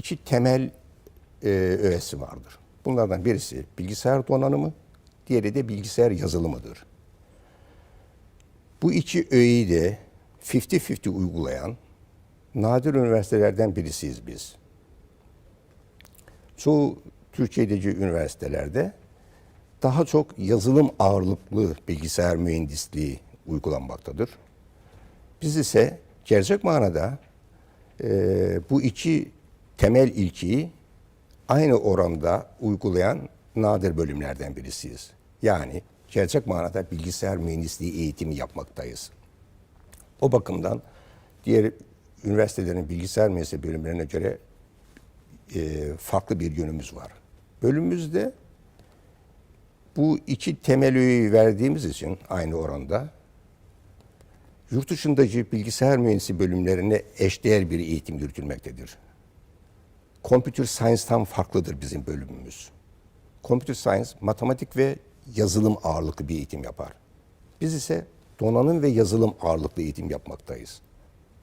iki temel e, öğesi vardır. Bunlardan birisi bilgisayar donanımı, diğeri de bilgisayar yazılımıdır. Bu iki öğeyi de 50-50 uygulayan nadir üniversitelerden birisiyiz biz. Çoğu Türkiye'deki üniversitelerde daha çok yazılım ağırlıklı bilgisayar mühendisliği uygulanmaktadır. Biz ise gerçek manada e, bu iki temel ilkiyi aynı oranda uygulayan nadir bölümlerden birisiyiz. Yani gerçek manada bilgisayar mühendisliği eğitimi yapmaktayız. O bakımdan diğer üniversitelerin bilgisayar mühendisliği bölümlerine göre e, farklı bir yönümüz var. Bölümümüzde bu iki temel öğeyi verdiğimiz için aynı oranda yurt dışındaki bilgisayar mühendisliği bölümlerine eşdeğer bir eğitim yürütülmektedir. Computer Science'tan farklıdır bizim bölümümüz. Computer Science, matematik ve yazılım ağırlıklı bir eğitim yapar. Biz ise donanım ve yazılım ağırlıklı eğitim yapmaktayız.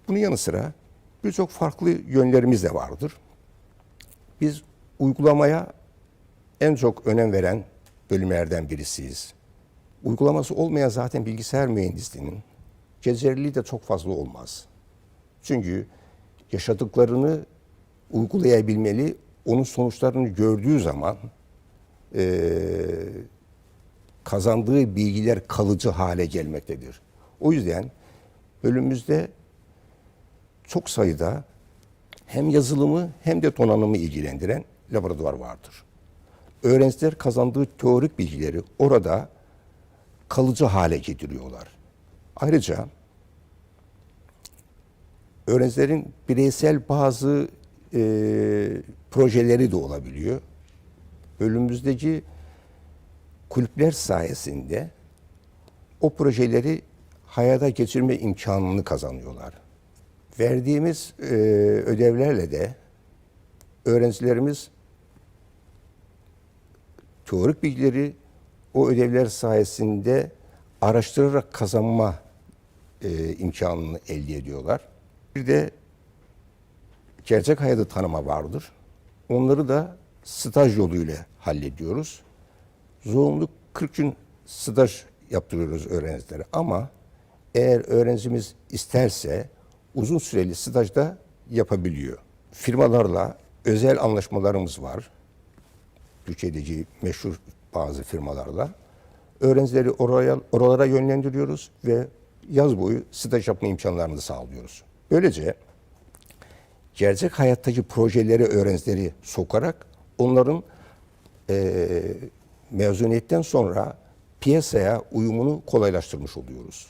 Bunun yanı sıra birçok farklı yönlerimiz de vardır. Biz uygulamaya en çok önem veren bölümlerden birisiyiz. Uygulaması olmayan zaten bilgisayar mühendisliğinin cezerliliği de çok fazla olmaz. Çünkü yaşadıklarını uygulayabilmeli, onun sonuçlarını gördüğü zaman eee, kazandığı bilgiler kalıcı hale gelmektedir. O yüzden bölümümüzde çok sayıda hem yazılımı hem de donanımı ilgilendiren laboratuvar vardır. Öğrenciler kazandığı teorik bilgileri orada kalıcı hale getiriyorlar. Ayrıca öğrencilerin bireysel bazı e, projeleri de olabiliyor. Bölümümüzdeki kulüpler sayesinde o projeleri hayata geçirme imkanını kazanıyorlar. Verdiğimiz e, ödevlerle de öğrencilerimiz teorik bilgileri o ödevler sayesinde araştırarak kazanma e, imkanını elde ediyorlar. Bir de gerçek hayatı tanıma vardır. Onları da staj yoluyla hallediyoruz. Zorunlu 40 gün staj yaptırıyoruz öğrencilere ama eğer öğrencimiz isterse uzun süreli stajda yapabiliyor. Firmalarla özel anlaşmalarımız var. Türkiye'deki meşhur bazı firmalarla. Öğrencileri oraya, oralara yönlendiriyoruz ve yaz boyu staj yapma imkanlarını sağlıyoruz. Böylece gerçek hayattaki projeleri öğrencileri sokarak onların eee mezuniyetten sonra piyasaya uyumunu kolaylaştırmış oluyoruz.